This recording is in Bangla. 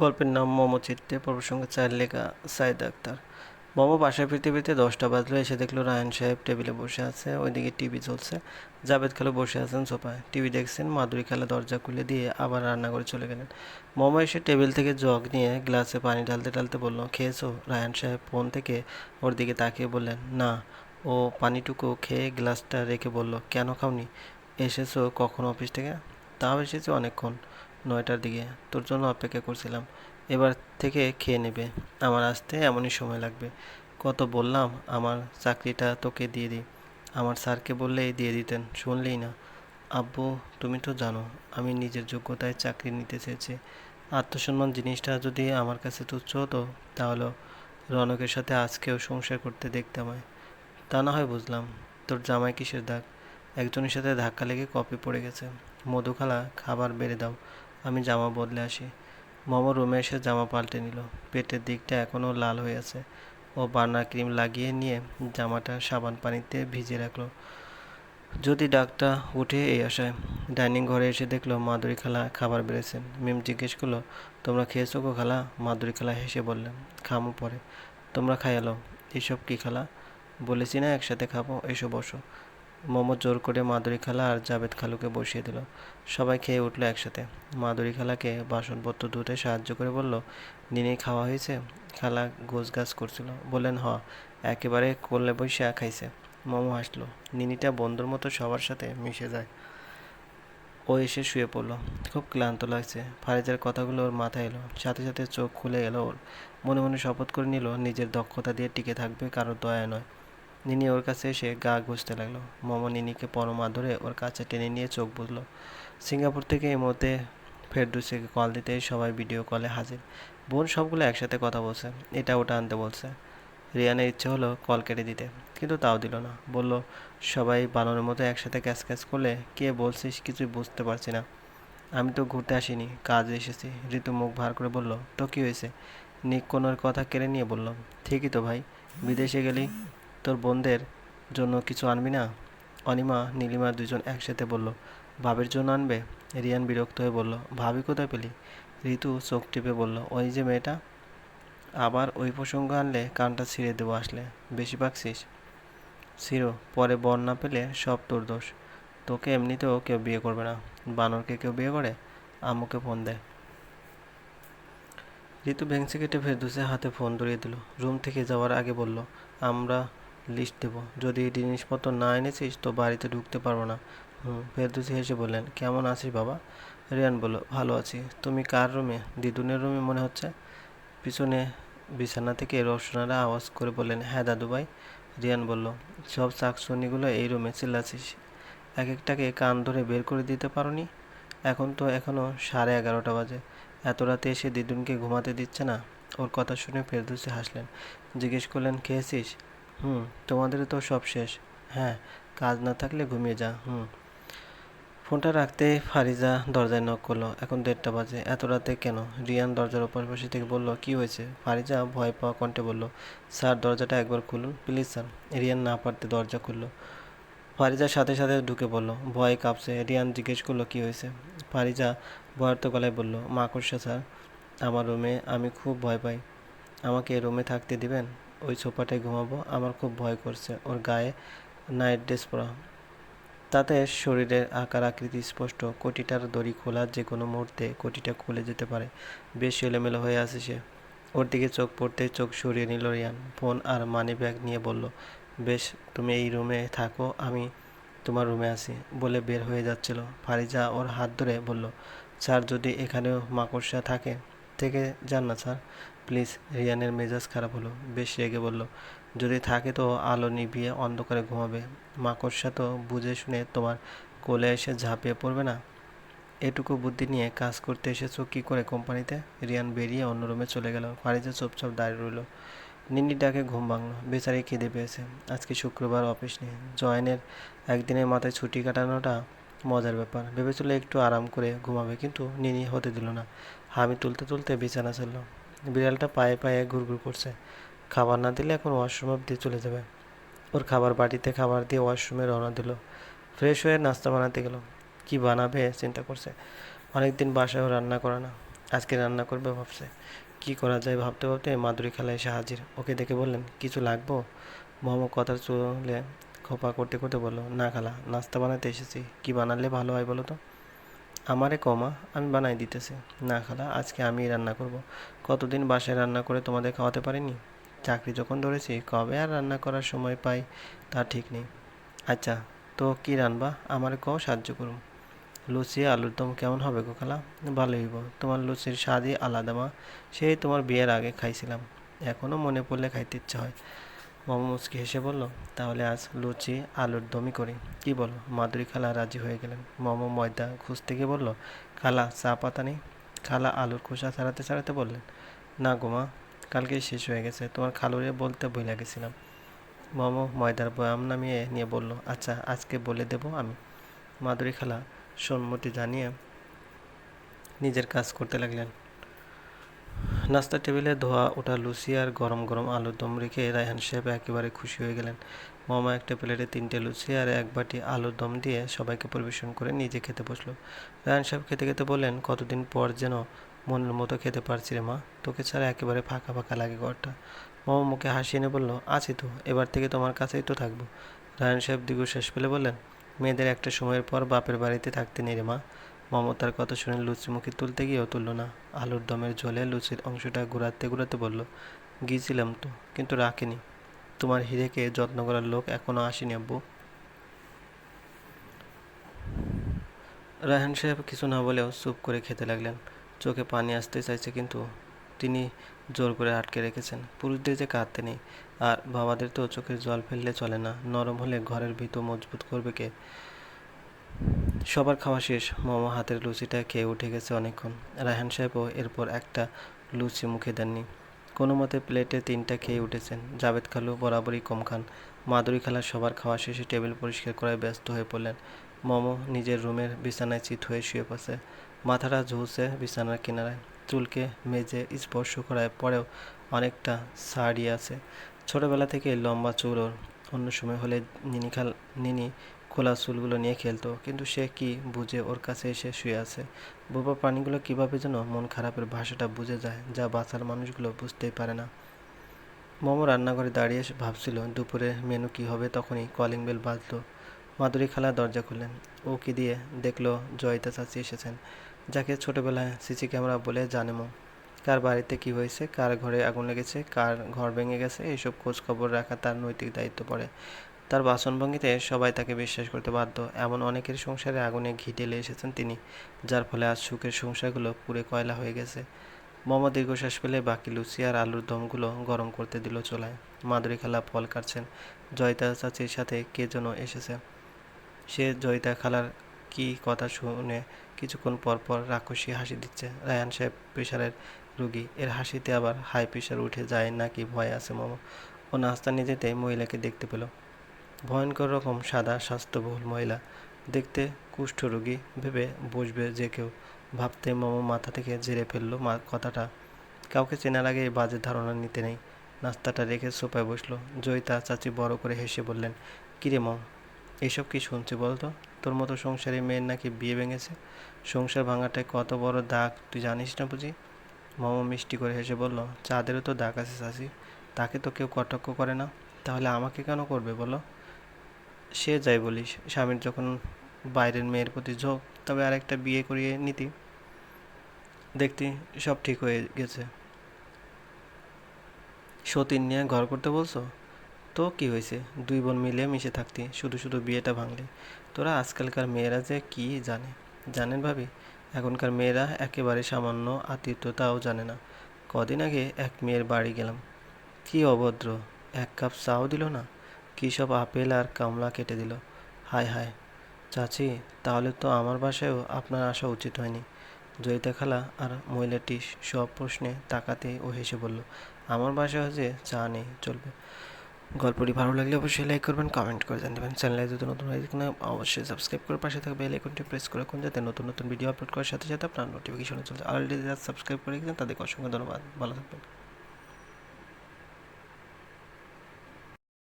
গল্পের নাম মোমো চিত্তে, প্রসঙ্গে চার লেখা সাইদ আক্তার। মোমো বাসায় ফিরতে দশটা বাজলো, এসে দেখল রায়ন সাহেব টেবিলে বসে আছে, ওইদিকে টিভি চলছে। জাভেদ খালু বসে আছেন সোফায়। টিভি দেখছেন, মাধুরী খালা দরজা খুলে দিয়ে আবার রান্নাঘরে চলে গেলেন। মোমো এসে টেবিল থেকে জগ নিয়ে গ্লাসে পানি ঢালতে ঢালতে বলল, খেয়েছো? রায়ন সাহেব ফোন থেকে ওর দিকে তাকিয়ে বললেন, না। ও পানিটুকু খেয়ে গ্লাসটা রেখে বলল, কেন খাওনি? এসেছ কখন অফিস থেকে? তাও এসেছি অনেকক্ষণ। নয়টার দিকে। তোর জন্য অপেক্ষা করছিলাম। এবার থেকে খেয়ে নেবে। আমার আসতে এমনই সময় লাগবে। কত বললাম, আমার চাকরিটা তোকে দিয়ে দিই। আমার স্যারকে বললেই দিয়ে দিতেন, শুনলেই না। আব্বু, তুমি তো জানো, আমি নিজের যোগ্যতায় চাকরি নিতে চেয়েছি। আত্মসম্মান জিনিসটা যদি আমার কাছে তুচ্ছ হতো, তাহলে রনকের সাথে আজকেও সংসার করতে দেখতে আমায় তা না হয় বুঝলাম, তোর জামাই কিসের দাগ? একজনের সাথে ধাক্কা লেগে কপি পড়ে গেছে। মধুখালা, খাবার বেড়ে দাও। আমি জামা বদলে আসি। মম রুমে এসে জামা পাল্টে নিল। পেটের দিকটা এখনও লাল হয়ে আছে। ও বার্নার ক্রিম লাগিয়ে নিয়ে জামাটা সাবান পানিতে ভিজিয়ে রাখল। যদি ডাকটা উঠে এই আশায়। ডাইনিং ঘরে এসে দেখল মাধুরী খালা খাবার বেড়েছেন। মিম জিজ্ঞেস করল, তোমরা খেয়েছো গো খালা? মাধুরী খালা হেসে বললেন, খামো পরে। তোমরা খাই এলো এসব কি খালা? বলেছি না একসাথে খাব। এসো বসো। মোমো জোর করে মাধুরী খালা আর জাভেদ খালুকে বসিয়ে দিল। সবাই খেয়ে উঠল একসাথে। মাধুরী খালাকে বাসনপত্র ধুতে সাহায্য করে বলল, নিনি, খাওয়া হয়েছে? খালা গোছ গাছ করছিল। বললেন, হ। একেবারে কোলে বৈশা খাইছে। মোমো হাসলো। নিনিটা বন্ধুর মতো সবার সাথে মিশে যায়। ও এসে শুয়ে পড়ল। খুব ক্লান্ত লাগছে। ফারিজের কথাগুলো ওর মাথায় এলো। সাথে সাথে চোখ খুলে এলো ওর। মনে মনে শপথ করে নিল, নিজের দক্ষতা দিয়ে টিকে থাকবে কারোর দয়া নয়। নিনি ওর কাছে এসে গা ঘষতে লাগল। মোমো নিনিকে পরমা ধরে ওর কাছে টেনে নিয়ে চোখ বুঝলো সিঙ্গাপুর থেকে এই মুহূর্তে ফেরদুসিকে কল দিতে সবাই ভিডিও কলে হাজির। বোন সবগুলো একসাথে কথা বলছে। এটা ওটা আনতে বলছে। রিয়ানের ইচ্ছে হলো কল কেটে দিতে, কিন্তু তাও দিল না। বলল, সবাই বানরের মতো একসাথে ক্যাচ ক্যাচ করলে কে বলছিস কিছুই বুঝতে পারছি না। আমি তো ঘুরতে আসিনি, কাজে এসেছি। ঋতু মুখ ভার করে বলল, তো কী হয়েছে? নিক কোনোর কথা কেড়ে নিয়ে বললাম ঠিকই তো ভাই, বিদেশে গেলি? তোর বোনদের জন্য কিছু আনবি না? অনিমা, নীলিমা দুজন একসাথে বলল, ভাবির জন্য আনবে? রিয়ান বিরক্ত হয়ে বলল, ভাবি কোথায় পেলি? ঋতু চোখ টিপে বলল, ওই যে মেয়েটা? আবার ওই প্রসঙ্গ আনলে কানটা ছিঁড়ে দেবো আসলে। বেশি পাকছিস ছিঁড়ো পরে বর না পেলে সব তোর দোষ। তোকে এমনিতেও কেউ বিয়ে করবে না। বানরকে কেউ বিয়ে করে? আম্মুকে ফোন দেয় ঋতু ভেংসে কেটে ফেরদুসের হাতে ফোন ধরিয়ে দিল। রুম থেকে যাওয়ার আগে বলল, আমরা লিস্ট দেবো। যদি জিনিসপত্র না এনেছিস, তো বাড়িতে ঢুকতে পারব না। হুম, ফেরদুসি হেসে বললেন, কেমন আছিস বাবা? রিয়ান বলল, ভালো আছি। তুমি কার রুমে? দিদুনের রুমে, মনে হচ্ছে? পিছনে বিছানা থেকে রোশনারা আওয়াজ করে বললেন হ্যাঁ দাদু ভাই। রিয়ান বলল, সব শাকসুনিগুলো এই রুমে চিল্লাছিস এক একটাকে কান ধরে বের করে দিতে পারোনি? এখন তো এখনও সাড়ে এগারোটা বাজে। এত রাতে এসে দিদুনকে ঘুমাতে দিচ্ছে না? ওর কথা শুনে ফেরদৌসি হাসলেন, জিজ্ঞেস করলেন, খেয়েছিস? হুম। তোমাদের তো সব শেষ। হ্যাঁ কাজ না থাকলে ঘুমিয়ে যা, হুম। ফোনটা রাখতে ফারিজা দরজায় নক করল। এখন দেড়টা বাজে। এত রাতে কেন? রিয়ান দরজার ওপর বসে থেকে বলল, কি হয়েছে? ফারিজা ভয় পাওয়া কণ্ঠে বলল, স্যার, দরজাটা একবার খুলুন। Please, sir. রিয়ান না পারতে দরজা খুললো। ফারিজার সাথে সাথে ঢুকে পড়ল ভয়ে কাঁপছে। রিয়ান জিজ্ঞেস করল, কি হয়েছে? ফারিজা ভয়ার্ত গলায় বলল মাকড়সা স্যার। আমার রুমে আমি খুব ভয় পাই। আমাকে রুমে থাকতে দিবেন? ওই সোফাটায় ঘুমাবো। আমার খুব ভয় করছে। ওর গায়ে নাইট ড্রেস পরা। তাতে শরীরের আকার আকৃতি স্পষ্ট। কোটিটার দড়ি খোলার যে কোনো মুহূর্তে কোটিটা খুলে যেতে পারে। বেশ এলোমেলো হয়ে আছে সে। ওর দিকে চোখ পড়তে চোখ সরিয়ে নিল রিয়ান। ফোন আর মানি ব্যাগ নিয়ে বলল, বেশ, তুমি এই রুমে থাকো, আমি তোমার রুমে আছি। বলে বের হয়ে যাচ্ছিল। ফারিজা ওর হাত ধরে বলল, স্যার, যদি এখানেও মাকড়সা থাকে, থেকে যান না, স্যার। প্লিজ রিয়ানের মেজাজ খারাপ হলো, বেশ রেগে বলল, যদি থাকে তো আলো নিভিয়ে অন্ধকারে ঘুমাবে। মাকড়সা তো বুঝে শুনে তোমার কোলে এসে ঝাঁপিয়ে পড়বে না? এটুকু বুদ্ধি নিয়ে কাজ করতে এসেছ কী করে কোম্পানিতে? রিয়ান বেরিয়ে অন্য রুমে চলে গেল। ফারিজা চুপচাপ দাঁড়িয়ে রইল। নিন্নি ডাকে ঘুম ভাঙলো। বেচারি খিদে পেয়েছে। আজকে শুক্রবার অফিস নেই। জয়েনের একদিনের মাথায় ছুটি কাটানোটা মজার ব্যাপার। ভেবেছিল একটু আরাম করে ঘুমাবে, কিন্তু নিনি হতে দিল না। হামি তুলতে তুলতে বিছানা চলল বিড়ালটা পায়ে পায়ে ঘুরঘুর করছে। খাবার না দিলে এখন ওয়াশরুম অব্দি চলে যাবে। ওর খাবার বাটিতে খাবার দিয়ে ওয়াশরুমে রওনা দিল। ফ্রেশ হয়ে নাস্তা বানাতে গেল। কি বানাবে চিন্তা করছে। অনেকদিন বাসায়ও রান্না করে না। আজকে রান্না করবে ভাবছে। কি করা যায় ভাবতে ভাবতে মাধুরী খালা এসে হাজির। ওকে দেখে বললেন, কিছু লাগবো? মোহাম্মদ কথার চলে খোপা করতে করতে বলল, না খালা, নাস্তা বানাতে এসেছি। কি বানালে ভালো হয় বলো তো? আমারে কমা, আমি বানাই দিতেছি। না খালা, আজকে আমিই রান্না করব। কতদিন বাসায় রান্না করে তোমাদের খাওয়াতে পারিনি? চাকরি যখন ধরেছি, কবে আর রান্না করার সময় পাই তা ঠিক নেই। আচ্ছা তো কি রান্না আমারে কও, সাহায্য করুন। লুচি, আলুর দম কেমন হবে গো খালা? ভালোই হইব। তোমার লুচির স্বাদই আলাদা মা। সেই তোমার বিয়ের আগে খাইছিলাম। এখনও মনে পড়লে খাইতে ইচ্ছা হয়। মামা মুচকি হেসে বলল, তাহলে আজ লুচি, আলুর দমই করি। কি বলো? মাধুরী খালা রাজি হয়ে গেলেন। মামা ময়দা খুঁজতে গিয়ে বলল, খালা, চা পাতা নেই? খালা আলুর খোসা ছাড়াতে ছাড়াতে বললেন, না গো মা কালকে শেষ হয়ে গেছে, তোমার খালুরে বলতে ভুলে গেছিলাম। মোমো ময়দার বয়াম নামিয়ে নিয়ে বলল আচ্ছা আজকে বলে দেব আমি। মাধুরী খালা সম্মতি জানিয়ে নিজের কাজ করতে লাগলেন। নাস্তার টেবিলে ধোয়া ওঠা লুচি আর গরম গরম আলুর দম রেখে রায়হান সাহেব একেবারে খুশি হয়ে গেলেন। মামা একটা প্লেটে তিনটে লুচি আর এক বাটি আলুর দম দিয়ে সবাইকে পরিবেশন করে নিজে খেতে বসল। রায়হান সাহেব খেতে খেতে বললেন, কতদিন পর যেন মনের মতো খেতে পারছি রে মা, তোকে ছাড়া একেবারে ফাঁকা ফাঁকা লাগে ঘরটা। মামা মুখে হাসি এনে বলল, আছি তো, এবার থেকে তোমার কাছেই তো থাকব। রায়হান সাহেব দীর্ঘশ্বাস ফেলে বললেন, মেয়েদের একটা সময়ের পর বাপের বাড়িতে থাকতে নেই রে মা। মমতার কথা শুনে লুচি মুখে তুলতে গিয়েও তুলল না। আলুর দমের ঝোলে লুচির অংশটা ঘুরাতে ঘুরাতে বলল, গিয়েছিলাম তো, কিন্তু রাখিনি। তোমার হিরেকে যত্ন করার লোক এখনও আসেনি, আব্বু। রায়হান সাহেব কিছু না বলেও চুপ করে খেতে লাগলেন। চোখে পানি আসতে চাইছে, কিন্তু তিনি জোর করে আটকে রেখেছেন। পুরুষদের যে কাঁদতে নেই, আর বাবাদের তো চোখের জল ফেললে চলে না। নরম হলে ঘরের ভিতর মজবুত করবে কে? সবার খাওয়া শেষ। মোমো হাতের লুচিটা খেয়ে উঠে গেছে অনেকক্ষণ। রায়হান সাহেবও এরপর একটা লুচি মুখে দেননি। কোনো মতে প্লেটে তিনটা খেয়ে উঠেছেন। জাভেদ খালু বরাবরই কম খান। মাধুরী খালা সবার খাওয়া শেষে টেবিল পরিষ্কার করায় ব্যস্ত হয়ে পড়লেন। মোমো নিজের রুমের বিছানায় চিত হয়ে শুয়ে পড়ছে। মাথাটা ঝুলছে বিছানার কিনারায়। চুলকে মেজে স্পর্শ করায় পরেও অনেকটা সারি আছে। ছোটবেলা থেকে লম্বা চুল ওর। অন্য সময় হলে নিনি খাল নিনি খোলা চুলগুলো নিয়ে খেলতো, কিন্তু সে কি বুঝে ওর কাছে এসে শুয়ে আছে? বোবা প্রাণীগুলো কীভাবে যেন মন খারাপের ভাষাটা বুঝে যায়, যা বাচ্চার মানুষগুলো বুঝতেই পারে না। মোমো রান্নাঘরে দাঁড়িয়ে ভাবছিল, দুপুরে মেনু কি হবে তখনই কলিং বেল বাজলো। মাধুরী খালা দরজা খুললেন। ও কি দিয়ে দেখল, জয়িতা চাচি এসেছেন। যাকে ছোটোবেলায় সিসি ক্যামেরা বলে জানে মো। কার বাড়িতে কি হয়েছে, কার ঘরে আগুন লেগেছে, কার ঘর ভেঙে গেছে এইসব খোঁজ খবর রাখা তার নৈতিক দায়িত্ব পড়ে। তার বাসনভঙ্গিতে সবাই তাকে বিশ্বাস করতে বাধ্য। এমন অনেকের সংসারে আগুনে ঘি ঢেলে এসেছেন তিনি, যার ফলে আজ সুখের সংসারগুলো পুড়ে কয়লা হয়ে গেছে। মোমো দীর্ঘশ্বাস ফেলে বাকি লুচি আর আলুর দমগুলো গরম করতে দিল চোলায়। মাধুরী খালা ফল কাটছেন। জয়িতা চাচির সাথে কে যেন এসেছে। সে জয়িতা খালার কি কথা শুনে কিছুক্ষণ পর পর রাক্ষসী হাসি দিচ্ছে। রায়ান সাহেব প্রেশারের রুগী। এর হাসিতে আবার হাই প্রেশার উঠে যায় নাকি ভয় আছে মোমো। ও নাস্তা নিয়ে যেতে মহিলাকে দেখতে পেল। ভয়ঙ্কর রকম সাদা স্বাস্থ্যবহুল মহিলা। দেখতে কুষ্ঠরোগী ভেবে বসবে যে কেউ। ভাবতে মোমো মাথা থেকে জেরে ফেলল মা কথাটা। কাউকে চেনার আগে বাজে ধারণা নিতে নেই। নাস্তাটা রেখে সোফায় বসল। জয়িতা চাচি বড় করে হেসে বললেন, কিরে মম, এসব কি শুনছি বলতো? তোর মতো সংসারে মেয়ের নাকি বিয়ে ভেঙেছে? সংসার ভাঙাটায় কত বড় দাগ, তুই জানিস না বুঝি? মামা মিষ্টি করে হেসে বলল, চাঁদেরও তো দাগ আছে চাষি তাকে তো কেউ কটাক্ষ করে না। তাহলে আমাকে কেন করবে বলো? সে যাই বলিস স্বামীর যখন বাইরের মেয়ের প্রতি ঝোঁক, তবে আরেকটা বিয়ে করিয়ে নিতি। দেখতি সব ঠিক হয়ে গেছে। সতীন নিয়ে ঘর করতে বলছো? তো কি হয়েছে? দুই বোন মিলে মিশে থাকতি, শুধু শুধু বিয়েটা ভাঙলি। তোরা আজকালকার মেয়েরা যে কি জানে? জানেন ভাবি? এখনকার মেয়েরা একেবারে সামান্য আতিথ্যতাও জানে না। কদিন আগে এক মেয়ের বাড়ি গেলাম। কি অভদ্র! এক কাপ চাও দিল না? কী সব আপেল আর কামলা কেটে দিল? হায় হায়। চাচি, তাহলে তো আমার বাসায়ও আপনার আসা উচিত হয়নি। জয়িতা খালা আর মহিলাটি সব প্রশ্নে তাকাতে ও হেসে বলল, আমার বাসায় যে চা নেই, চলবে। গল্পটি ভালো লাগলে অবশ্যই লাইক করবেন কমেন্ট করে জানবেন। চ্যানেলে যদি নতুন হয়ে থাকে অবশ্যই সাবস্ক্রাইব করে পাশে থাকবে বেল আইকনটি প্রেস করে রাখুন, যাতে নতুন নতুন ভিডিও আপলোড করার সাথে সাথে আপনার নোটিফিকেশনে চলছে। অলরেডি যারা সাবস্ক্রাইব করে গেছেন তাদেরকে অসংখ্য ধন্যবাদ। ভালো থাকবেন।